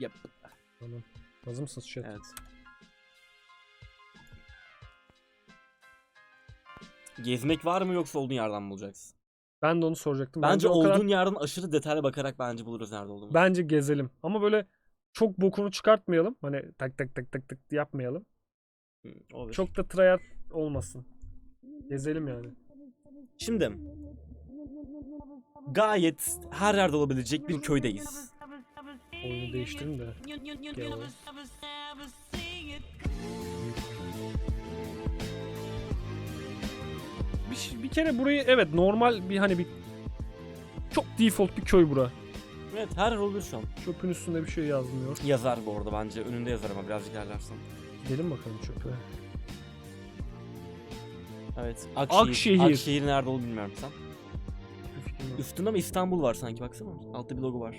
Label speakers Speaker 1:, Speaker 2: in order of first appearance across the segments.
Speaker 1: Yep.
Speaker 2: Tamam. Hazır mısınız chat?
Speaker 1: Evet. Gezmek var mı yoksa olduğun yerden mi bulacaksın?
Speaker 2: Ben de onu soracaktım.
Speaker 1: Bence,
Speaker 2: o
Speaker 1: olduğun
Speaker 2: kadar-
Speaker 1: yerden aşırı detaylı bakarak bence buluruz nerede olduğumuzu.
Speaker 2: Bence gezelim. Ama böyle çok bokunu çıkartmayalım. Hani tak tak tak tak tak yapmayalım.
Speaker 1: Hı, olur.
Speaker 2: Çok da tryhard olmasın. Gezelim yani.
Speaker 1: Şimdi gayet her yerde olabilecek bir köydeyiz.
Speaker 2: Oyunu değiştirin de. Gel oğlum. Bir, bir kere burayı evet normal bir hani bir çok default bir köy bura.
Speaker 1: Evet her yer olabilir şu an.
Speaker 2: Çöpün üstünde bir şey yazmıyor.
Speaker 1: Yazar bu arada bence. Önünde yazar ama birazcık ilerlersen.
Speaker 2: Gidelim bakalım çöpe.
Speaker 1: Evet. Akşehir.
Speaker 2: Akşehir.
Speaker 1: Akşehir nerede olduğunu bilmiyorum sen. Üstünde ama İstanbul var sanki baksana. Altta bir logo var.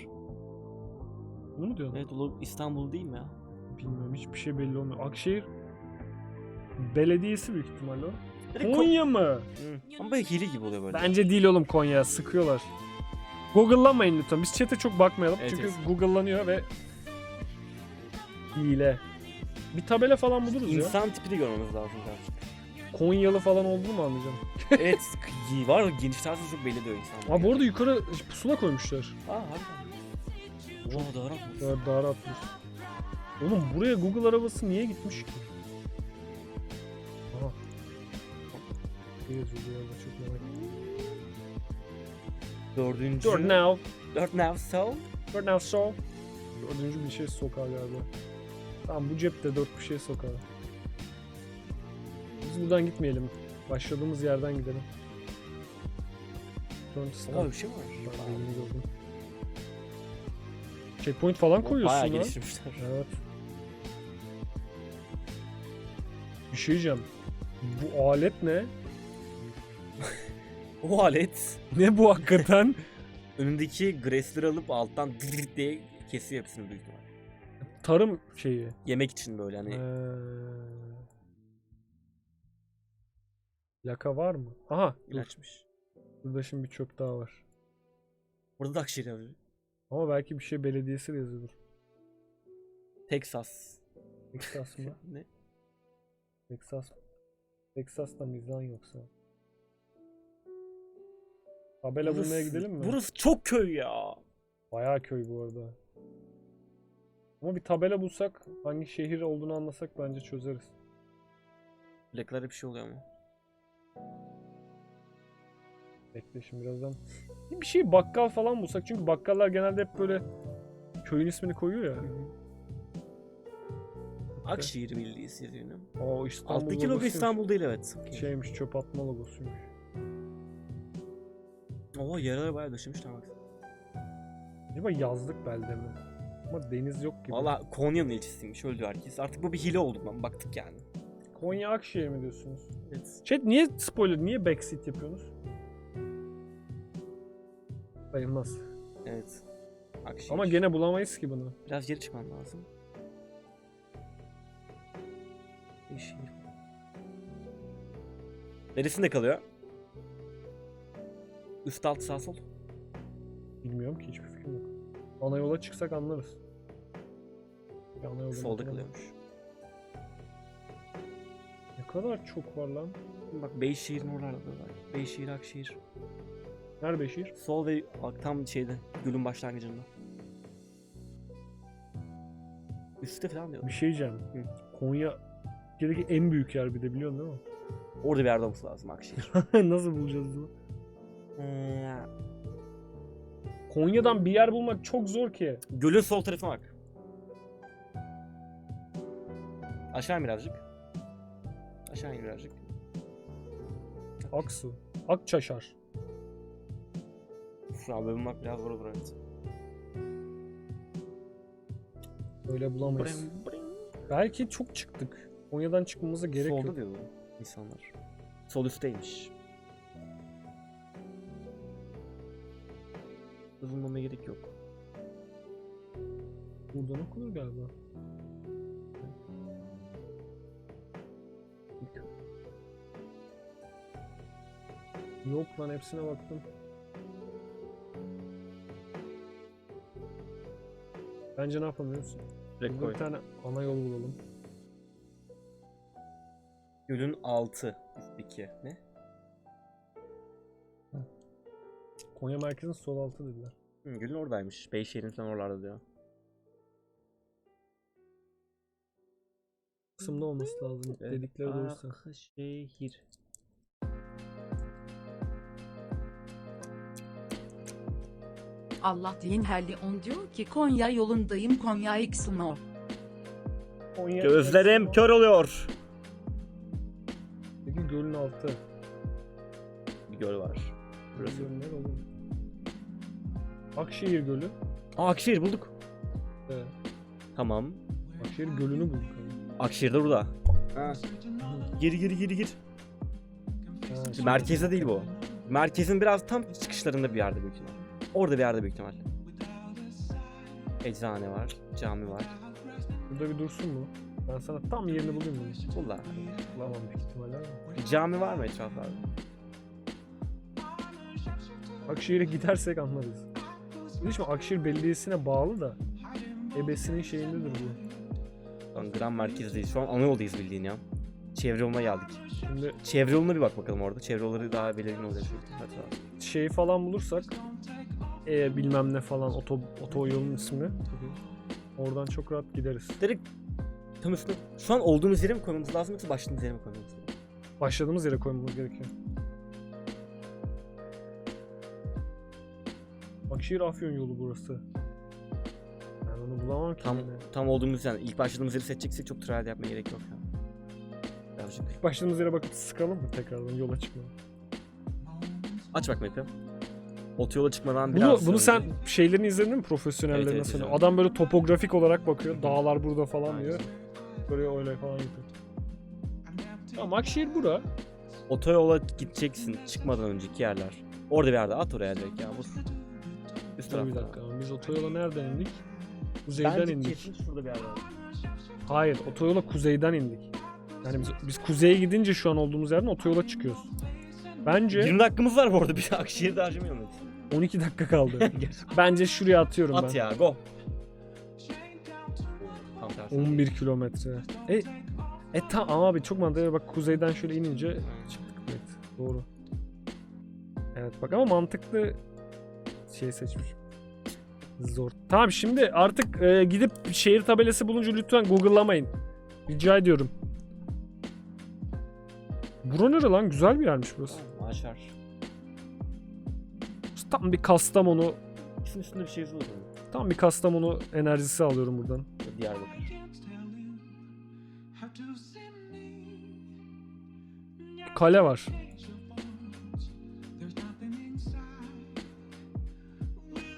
Speaker 2: Bunu mu diyorsun?
Speaker 1: Evet o logo İstanbul değil mi ya?
Speaker 2: Bilmiyorum hiçbir şey belli olmuyor. Akşehir Belediyesi büyük ihtimalle o.
Speaker 1: Direkt Ko-
Speaker 2: Konya mı?
Speaker 1: Hı. Ama böyle hile gibi oluyor böyle.
Speaker 2: Bence değil oğlum Konya. Sıkıyorlar. Google'lamayın lütfen. Biz chat'e çok bakmayalım.
Speaker 1: Evet,
Speaker 2: çünkü
Speaker 1: evet.
Speaker 2: Google'lanıyor ve hile. Bir tabela falan buluruz ya.
Speaker 1: İnsan tipini görmemiz lazım birazcık.
Speaker 2: Konyalı falan olduğunu mu anlayacağım?
Speaker 1: evet var geniş tarzı çok belli diyor insan.
Speaker 2: Aa bu arada yukarı pusula koymuşlar.
Speaker 1: Aa harbiden. Oo doğru atmış.
Speaker 2: Daha, daha rahatmış. Oğlum buraya Google arabası niye gitmiş ki? Aha. Ne yazıyor bu çok merak.
Speaker 1: Dördüncü.
Speaker 2: Dört now.
Speaker 1: Dört now so.
Speaker 2: Dört now so. Dördüncü bir şey sokağı galiba. Tamam bu cepte dört bir şey sokağı. Biz buradan gitmeyelim. Başladığımız yerden gidelim. Turn
Speaker 1: Aa
Speaker 2: start.
Speaker 1: bir şey var.
Speaker 2: Ben yeni gördüm. Checkpoint falan koyuyorsun
Speaker 1: Bayağı
Speaker 2: lan.
Speaker 1: geliştirmişler.
Speaker 2: Evet. Bir şey diyeceğim. Bu alet ne?
Speaker 1: O alet
Speaker 2: Ne bu hakikaten?
Speaker 1: önündeki Grace'leri alıp alttan dirit diye kesiyor hepsini büyük ihtimal.
Speaker 2: Tarım şeyi.
Speaker 1: Yemek için böyle hani.
Speaker 2: Ee... Plaka var mı? Aha. Dur.
Speaker 1: ilaçmış.
Speaker 2: Burada şimdi bir çöp daha var.
Speaker 1: Burada da Akşehir yazıyor.
Speaker 2: Ama belki bir şey belediyesi de yazıyordur.
Speaker 1: Texas.
Speaker 2: Texas mı?
Speaker 1: ne?
Speaker 2: Texas. Texas'ta mizan yoksa. Tabela
Speaker 1: Burası-
Speaker 2: bulmaya gidelim mi?
Speaker 1: Burası çok köy ya.
Speaker 2: Bayağı köy bu arada. Ama bir tabela bulsak hangi şehir olduğunu anlasak bence çözeriz.
Speaker 1: Plaklara bir şey oluyor ama.
Speaker 2: Bekle şimdi birazdan. Bir şey bakkal falan bulsak çünkü bakkallar genelde hep böyle köyün ismini koyuyor ya.
Speaker 1: Akşehir Belediyesi yine.
Speaker 2: O İstanbul
Speaker 1: Alttaki logo
Speaker 2: logosuymuş.
Speaker 1: İstanbul değil evet.
Speaker 2: Şeymiş çöp atma logosuymuş.
Speaker 1: Oo yerlere bayağı döşemişler bak.
Speaker 2: Acaba yazlık belde mi? Ama deniz yok gibi.
Speaker 1: Valla Konya'nın ilçesiymiş öldü herkes. Artık bu bir hile oldu lan baktık yani.
Speaker 2: Konya Akşehir mi diyorsunuz?
Speaker 1: Evet.
Speaker 2: Chat niye spoiler, niye backseat yapıyorsunuz? Sayılmaz.
Speaker 1: Evet. Akşehir.
Speaker 2: Ama gene bulamayız ki bunu.
Speaker 1: Biraz geri çıkman lazım. Yeşil. Neresinde kalıyor? Üst alt sağ sol.
Speaker 2: Bilmiyorum ki hiçbir fikrim yok. Ana yola çıksak anlarız. Bir ana yolda
Speaker 1: Solda kalıyormuş.
Speaker 2: Ne kadar çok var lan.
Speaker 1: Bak Beyşehir'in oralarda da var. Beyşehir, Akşehir.
Speaker 2: Nerede şehir?
Speaker 1: Sol ve bak tam şeyde gölün başlangıcında. Üstte falan diyor.
Speaker 2: Bir şey diyeceğim. Konya Türkiye'deki en büyük yer bir de biliyorsun değil mi?
Speaker 1: Orada bir yerde olması lazım Akşehir.
Speaker 2: Nasıl bulacağız bunu?
Speaker 1: Ee,
Speaker 2: Konya'dan bir yer bulmak çok zor ki.
Speaker 1: Gölün sol tarafına bak. Aşağı in birazcık. Aşağı in birazcık.
Speaker 2: Aksu. Akçaşar.
Speaker 1: Bulmak biraz zor olur evet.
Speaker 2: Öyle bulamayız.
Speaker 1: Bring, bring.
Speaker 2: Belki çok çıktık. Konya'dan çıkmamıza gerek
Speaker 1: Solda
Speaker 2: yok.
Speaker 1: diyordu insanlar. Sol üstteymiş. Bulmama gerek yok.
Speaker 2: Buradan okunur galiba. Yok lan hepsine baktım. Bence ne yapamıyoruz?
Speaker 1: Direkt
Speaker 2: Burada
Speaker 1: koy.
Speaker 2: bir tane ana yol bulalım.
Speaker 1: Gölün altı üstteki. Ne?
Speaker 2: Konya merkezin sol altı dediler.
Speaker 1: Hı, gölün oradaymış. Beyşehir'in falan oralarda diyor.
Speaker 2: Kısımda olması lazım. Dedikleri doğrusu.
Speaker 1: Akşehir.
Speaker 3: Allah din helli on diyor ki Konya yolundayım Konya Xmo.
Speaker 2: Konya
Speaker 1: Gözlerim kör oluyor.
Speaker 2: Peki gölün altı.
Speaker 1: Bir göl var. Burası.
Speaker 2: Göl ne oğlum? Akşehir Gölü.
Speaker 1: Aa Akşehir bulduk.
Speaker 2: Evet.
Speaker 1: Tamam.
Speaker 2: Akşehir Gölü'nü bulduk. abi.
Speaker 1: Akşehir de burada. Gir gir gir gir.
Speaker 2: Ha, şimdi-
Speaker 1: Merkezde değil bu. Merkezin biraz tam çıkışlarında bir yerde büyük ihtimal. Orada bir yerde büyük ihtimal. Eczane var, cami var.
Speaker 2: Burada bir dursun mu? Ben sana tam yerini bulayım mı?
Speaker 1: Bunlar.
Speaker 2: Bulamam büyük ihtimalle ama.
Speaker 1: Cami var mı etraflarda?
Speaker 2: Akşehir'e gidersek anlarız. Hiç mi Akşehir Belediyesi'ne bağlı da ebesinin şeyindedir bu.
Speaker 1: Şu an Grand merkezdeyiz. Şu an ana yoldayız bildiğin ya. Çevre yoluna geldik.
Speaker 2: Şimdi
Speaker 1: Çevre yoluna bir bak bakalım orada. Çevre yolları daha belirgin olacak. Hatta.
Speaker 2: şey falan bulursak e, bilmem ne falan oto, otoyolun ismini oradan çok rahat gideriz.
Speaker 1: Direkt tam üstüne. Şu an olduğumuz yere mi koymamız lazım yoksa başladığımız yere mi koymamız lazım?
Speaker 2: Başladığımız yere koymamız gerekiyor. Akşehir Afyon yolu burası. Ben onu bulamam ki.
Speaker 1: Tam
Speaker 2: yine.
Speaker 1: tam olduğumuz yani ilk başladığımız yeri seçeceksek çok trial yapmaya gerek yok ya. Birazcık.
Speaker 2: Başladığımız yere bakıp sıkalım mı tekrardan yola çıkmaya?
Speaker 1: Aç bak map'i. Otoyola çıkmadan
Speaker 2: Bunu,
Speaker 1: biraz
Speaker 2: bunu sen
Speaker 1: önce-
Speaker 2: şeylerini izledin mi profesyonellerin
Speaker 1: Evet, evet, izledim.
Speaker 2: Adam böyle topografik olarak bakıyor. Dağlar burada falan
Speaker 1: Aynen.
Speaker 2: diyor. Böyle öyle falan yapıyor. Tamam Akşehir bura.
Speaker 1: Otoyola gideceksin çıkmadan önceki yerler. Orada bir yerde at oraya direkt ya. Bu üst
Speaker 2: bir dakika. Biz otoyola nereden indik? Kuzeyden
Speaker 1: Bence
Speaker 2: indik.
Speaker 1: kesin şurada bir yerde.
Speaker 2: Hayır, otoyola kuzeyden indik. Yani biz, biz kuzeye gidince şu an olduğumuz yerden otoyola çıkıyoruz. Bence
Speaker 1: 20 dakikamız var bu arada. Bir de Akşehir'de harcamayalım. hadi.
Speaker 2: 12 dakika kaldı.
Speaker 1: Gerçekten.
Speaker 2: Bence şuraya atıyorum
Speaker 1: At
Speaker 2: ben.
Speaker 1: ya go. Tam tersi.
Speaker 2: 11 kilometre. E, e tamam abi çok mantıklı. Bak kuzeyden şöyle inince çıktık. Evet, doğru. Evet bak ama mantıklı şey seçmişim. Zor. Tamam şimdi artık e, gidip şehir tabelası bulunca lütfen google'lamayın. Rica ediyorum. Bura nere lan? Güzel bir yermiş burası.
Speaker 1: Maaş var.
Speaker 2: Tam bir Kastamonu,
Speaker 1: İkisinin üstünde bir şey yazıyor.
Speaker 2: tam bir Kastamonu enerjisi alıyorum buradan.
Speaker 1: Diyarbakır.
Speaker 2: Kale var.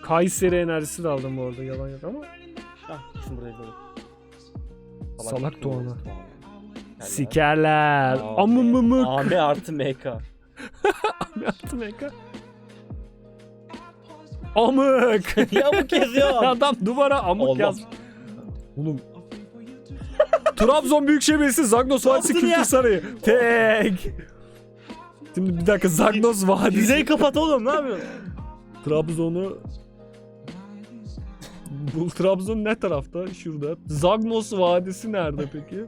Speaker 2: Kayseri enerjisi de aldım bu arada yalan yok ama
Speaker 1: Ah kesin yazıyor.
Speaker 2: Salak Doğan'a.
Speaker 1: Doğan'a.
Speaker 2: sikerler. Amımımık.
Speaker 1: AM artı MK.
Speaker 2: Yaptım Eka. Amık.
Speaker 1: ya bu kez ya.
Speaker 2: Adam duvara amık
Speaker 1: Allah.
Speaker 2: yaz. Oğlum. Trabzon Büyükşehir Belediyesi Zagnos Vadisi
Speaker 1: yaptın
Speaker 2: Kültür
Speaker 1: ya?
Speaker 2: Sarayı. Tek. Şimdi bir dakika Zagnos Vadisi.
Speaker 1: Dizeyi kapat oğlum ne yapıyorsun?
Speaker 2: Trabzon'u bu Trabzon ne tarafta? Şurada. Zagnos Vadisi nerede peki?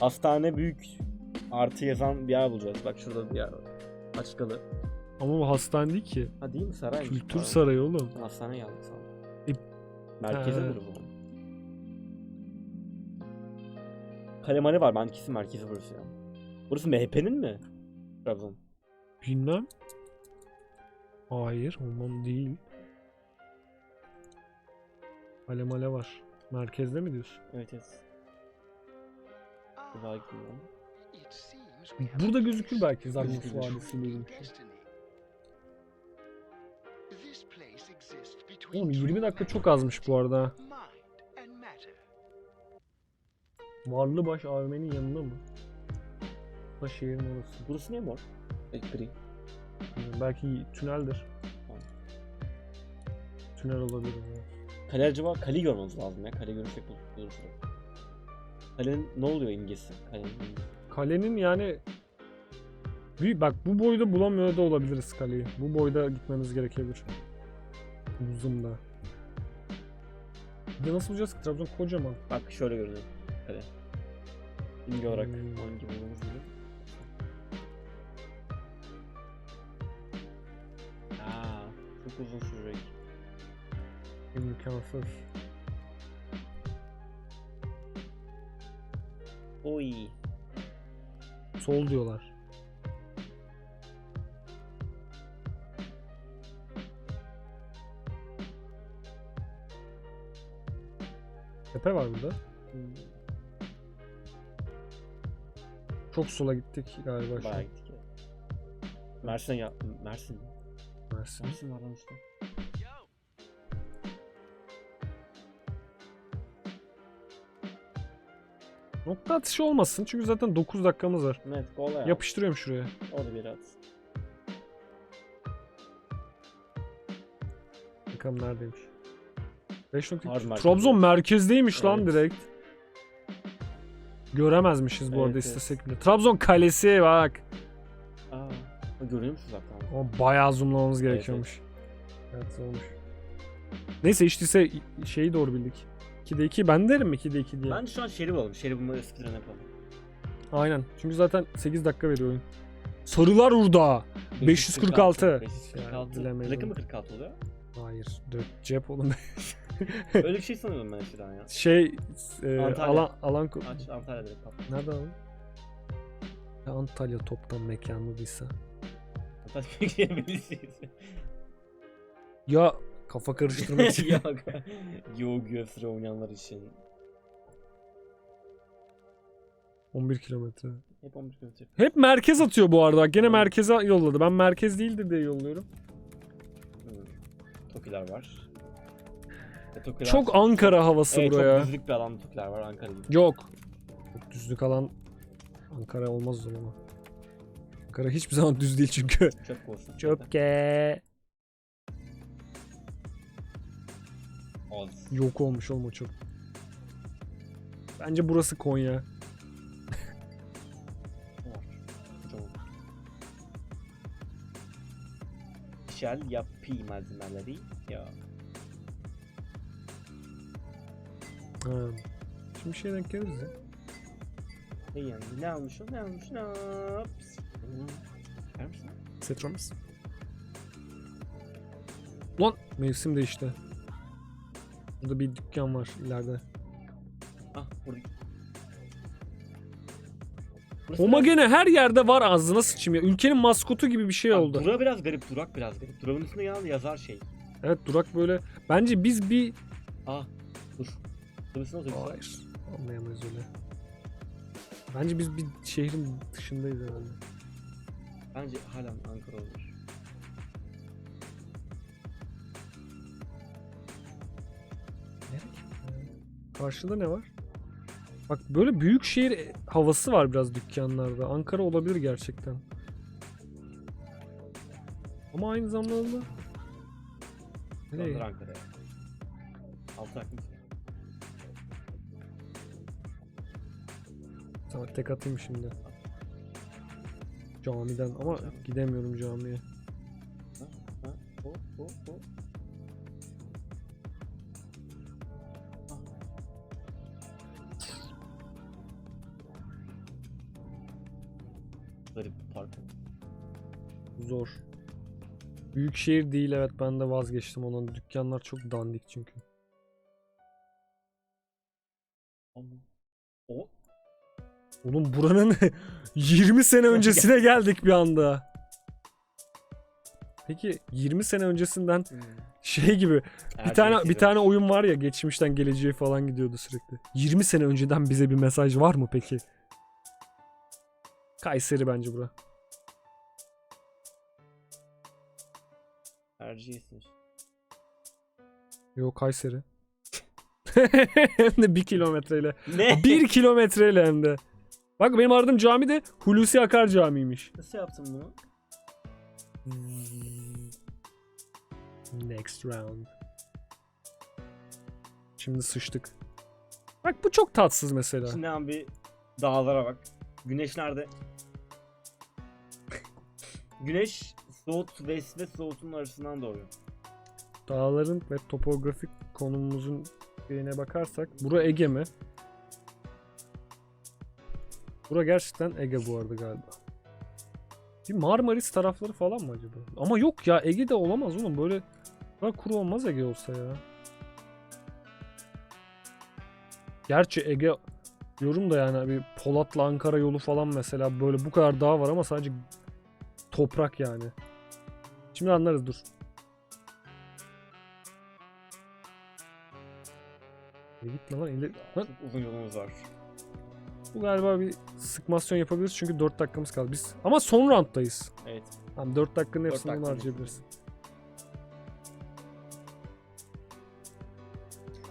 Speaker 1: Hastane büyük artı yazan bir yer bulacağız. Bak şurada bir yer var. Açıkalı.
Speaker 2: Ama bu hastane değil ki.
Speaker 1: Ha değil mi saray?
Speaker 2: Kültür
Speaker 1: Pardon.
Speaker 2: Sarayı oğlum.
Speaker 1: Hastane geldi sana. Merkezedir
Speaker 2: Ha.
Speaker 1: bu. Kalemane var. Ben kesin merkezi burası ya. Burası MHP'nin mi? Trabzon.
Speaker 2: Bilmem. Hayır, ondan değil. Ale male var. Merkezde mi diyorsun?
Speaker 1: Evet evet. Daha gitmiyorum.
Speaker 2: Burada gözükür belki Zagros. Vadisi bir şey. Oğlum 20 dakika çok azmış bu arada. Varlıbaş AVM'nin yanında mı? Da şehrin orası.
Speaker 1: Burası ne mor? Gri.
Speaker 2: Belki tüneldir. Tünel olabilir. evet.
Speaker 1: Kale acaba kaleyi görmemiz lazım ya. Kale görürsek bul- buluruz. Kalenin ne oluyor imgesi? Kalenin imgesi.
Speaker 2: Kalenin yani büyük bak bu boyda bulamıyor da olabiliriz kaleyi. Bu boyda gitmemiz gerekebilir. Uzun da. Bir de nasıl bulacağız ki? Trabzon kocaman.
Speaker 1: Bak şöyle görünüyor. Kale. İmge olarak
Speaker 2: Hmm.
Speaker 1: gibi bulmamız gibi. Aa, çok uzun sürecek.
Speaker 2: İmkansız.
Speaker 1: Oy.
Speaker 2: Sol diyorlar. Tepe var burada. Çok sola gittik galiba şu an.
Speaker 1: Bayağı gittik ya. Mersin ya. Mersin.
Speaker 2: Mersin.
Speaker 1: Mersin var lan işte.
Speaker 2: Nokta atışı olmasın çünkü zaten 9 dakikamız var.
Speaker 1: Evet gol ya.
Speaker 2: Yapıştırıyorum şuraya.
Speaker 1: O da bir at.
Speaker 2: Bakalım neredeymiş. 5
Speaker 1: Harbi
Speaker 2: nokta. Trabzon merkezdeymiş lan
Speaker 1: Evet.
Speaker 2: direkt. Göremezmişiz bu
Speaker 1: Evet,
Speaker 2: arada
Speaker 1: evet.
Speaker 2: istesek bile. Trabzon kalesi bak.
Speaker 1: Aa. o Görünüyor musun uzaktan?
Speaker 2: Ama bayağı zoomlamamız gerekiyormuş. Evet, olmuş. Neyse işte ise şeyi doğru bildik. 2'de 2 ben derim mi 2'de 2 diye.
Speaker 1: Ben şu an şeri bulalım. Şeri bulmayı speedrun yapalım.
Speaker 2: Aynen. Çünkü zaten 8 dakika veriyor oyun. Sarılar Urda. 546.
Speaker 1: 546.
Speaker 2: Ya, bilemedim.
Speaker 1: Rakı mı 46 oluyor?
Speaker 2: Hayır. Dört cep oğlum.
Speaker 1: Öyle bir şey sanıyordum ben eskiden ya.
Speaker 2: şey e,
Speaker 1: Antalya.
Speaker 2: alan alan
Speaker 1: Aç Antalya direkt.
Speaker 2: Nerede abi? Ya Antalya toptan mekanlıysa.
Speaker 1: Antalya Belediyesi.
Speaker 2: Ya kafa karıştırmak için.
Speaker 1: Yok. Yo UFC oynayanlar için.
Speaker 2: 11 kilometre.
Speaker 1: Hep 11 kilometre.
Speaker 2: Hep merkez atıyor bu arada. Gene merkeze yolladı. Ben merkez değildir diye yolluyorum.
Speaker 1: Hmm. Tokiler var. E, Tokiler-
Speaker 2: Çok Ankara havası
Speaker 1: evet,
Speaker 2: buraya.
Speaker 1: Çok düzlük bir alan Tokiler var Ankara gibi.
Speaker 2: Yok. Çok düzlük alan Ankara olmaz o zaman. Ankara hiçbir zaman düz değil çünkü.
Speaker 1: Çöp kovası.
Speaker 2: Çöpke.
Speaker 1: Az.
Speaker 2: Yok olmuş olma çok. Bence burası Konya.
Speaker 1: Shell yapı malzemeleri ya.
Speaker 2: Ha. Şimdi bir şey denk geliriz ya.
Speaker 1: Ne yani? Ne? Ne almışım? Ne yaps? Ver misin?
Speaker 2: Setromuz. Lan mevsim değişti. Burada bir dükkan var ileride.
Speaker 1: Ah burada. Burası
Speaker 2: Oma
Speaker 1: biraz-
Speaker 2: gene her yerde var ağzına sıçayım ya. Ülkenin maskotu gibi bir şey
Speaker 1: Bak,
Speaker 2: oldu.
Speaker 1: Dura biraz garip, durak biraz garip. Durağın üstünde yalnız yazar şey.
Speaker 2: Evet durak böyle. Bence biz bir...
Speaker 1: Ah, dur. Durmasın otobüs. var.
Speaker 2: Hayır. Anlayamayız öyle. Bence biz bir şehrin dışındayız herhalde.
Speaker 1: Bence hala Ankara olur.
Speaker 2: Karşıda ne var? Bak böyle büyük şehir havası var biraz dükkanlarda. Ankara olabilir gerçekten. Ama aynı zamanda...
Speaker 1: Nereye? Ankara'ya. Altı.
Speaker 2: Sana tek atayım şimdi. Camiden ama gidemiyorum camiye.
Speaker 1: Ha? Ha? O, o, o. park.
Speaker 2: Zor. Büyük şehir değil evet ben de vazgeçtim ondan. Dükkanlar çok dandik çünkü.
Speaker 1: O
Speaker 2: Oğlum buranın 20 sene öncesine geldik bir anda. Peki 20 sene öncesinden şey gibi bir tane bir tane oyun var ya geçmişten geleceğe falan gidiyordu sürekli. 20 sene önceden bize bir mesaj var mı peki? Kayseri bence bura.
Speaker 1: Erciyes'in.
Speaker 2: Yok Kayseri. hem de bir kilometreyle.
Speaker 1: Ne?
Speaker 2: Bir kilometreyle hem de. Bak benim aradığım cami de Hulusi Akar Camii'ymiş.
Speaker 1: Nasıl yaptın bunu?
Speaker 2: Next round. Şimdi sıçtık. Bak bu çok tatsız mesela.
Speaker 1: Şimdi bir dağlara bak. Güneş nerede? Güneş South West ve South'un arasından doğuyor.
Speaker 2: Dağların ve topografik konumumuzun şeyine bakarsak. Bura Ege mi? Bura gerçekten Ege bu arada galiba. Bir Marmaris tarafları falan mı acaba? Ama yok ya Ege'de olamaz oğlum böyle bu kadar kuru olmaz Ege olsa ya. Gerçi Ege diyorum da yani bir Polat'la Ankara yolu falan mesela böyle bu kadar dağ var ama sadece toprak yani. Şimdi anlarız dur. E gitme lan ileri. Lan,
Speaker 1: uzun yolumuz var.
Speaker 2: bu galiba bir sıkmasyon yapabiliriz çünkü 4 dakikamız kaldı. Biz ama son rounddayız.
Speaker 1: Evet.
Speaker 2: Tamam 4 dakikanın hepsini bunu
Speaker 1: dakikanın
Speaker 2: harcayabiliriz.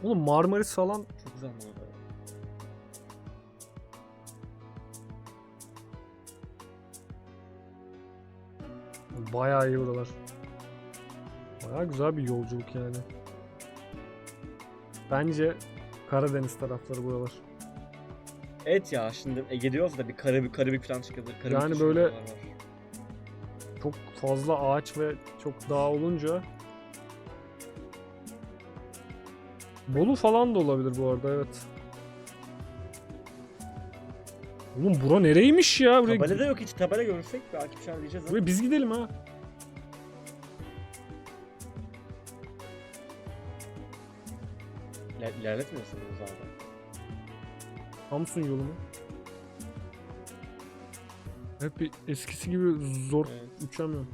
Speaker 2: Oğlum Marmaris falan
Speaker 1: Çok güzel manzara.
Speaker 2: Bayağı iyi buralar. Bayağı güzel bir yolculuk yani. Bence Karadeniz tarafları buralar.
Speaker 1: Evet ya şimdi Ege diyoruz da bir Karabük, Karabük falan çıkabilir. Karabük
Speaker 2: Yani böyle-
Speaker 1: var.
Speaker 2: Çok fazla ağaç ve çok dağ olunca Bolu falan da olabilir bu arada evet. Oğlum bura nereymiş ya? Buraya,
Speaker 1: Tabelada yok hiç. Tabela görürsek belki bir şeyler diyeceğiz
Speaker 2: buraya biz gidelim ha.
Speaker 1: İler, ilerletmiyorsunuz zaten.
Speaker 2: Samsun yolu mu? Hep bir eskisi gibi zor
Speaker 1: Evet.
Speaker 2: uçamıyorum.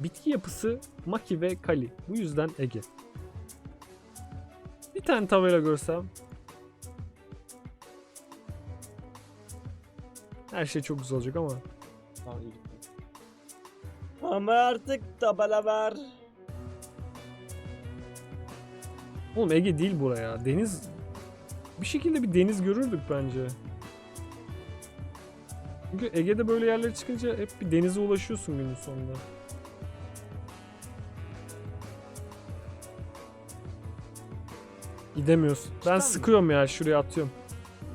Speaker 2: Bitki yapısı Maki ve Kali. Bu yüzden Ege. Bir tane tabela görsem. Her şey çok güzel olacak ama.
Speaker 1: Tamam iyi gitti. Ama artık tabela ver.
Speaker 2: Oğlum Ege değil buraya. Deniz bir şekilde bir deniz görürdük bence. Çünkü Ege'de böyle yerlere çıkınca hep bir denize ulaşıyorsun günün sonunda. Gidemiyorsun. Ben
Speaker 1: mi?
Speaker 2: sıkıyorum ya şuraya atıyorum.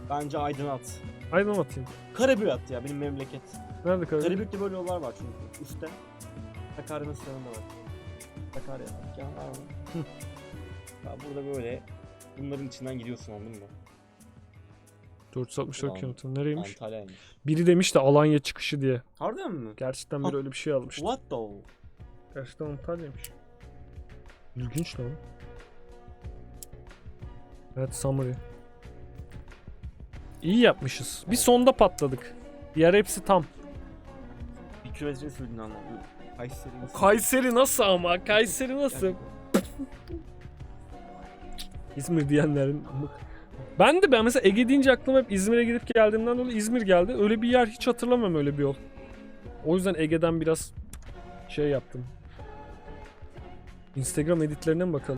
Speaker 1: Bence Aydın at.
Speaker 2: Aydın atayım.
Speaker 1: Karabük at ya benim memleket.
Speaker 2: Nerede kalıyor?
Speaker 1: Karabük'te böyle yollar var çünkü. Üstte. Sakarya'nın sınırında var. Sakarya. Ya var mı? Ya burada böyle bunların içinden gidiyorsun anladın mı?
Speaker 2: 464
Speaker 1: Ulan,
Speaker 2: kilometre. Nereymiş?
Speaker 1: Antalya'ymış.
Speaker 2: Biri demiş de Alanya çıkışı diye.
Speaker 1: Harbiden mi?
Speaker 2: Gerçekten
Speaker 1: Ha.
Speaker 2: biri öyle bir şey almıştı.
Speaker 1: What the?
Speaker 2: Gerçekten Antalya'ymış. İlginç lan. Evet summary. İyi yapmışız. Bir sonda patladık. Diğer hepsi tam.
Speaker 1: Bir kilometrenin sürdüğünü anlamıyorum. Kayseri.
Speaker 2: Kayseri nasıl ama? Kayseri nasıl? İzmir diyenlerin ben de ben mesela Ege deyince aklıma hep İzmir'e gidip geldiğimden dolayı İzmir geldi. Öyle bir yer hiç hatırlamam öyle bir yol. O yüzden Ege'den biraz şey yaptım. Instagram editlerine mi bakalım?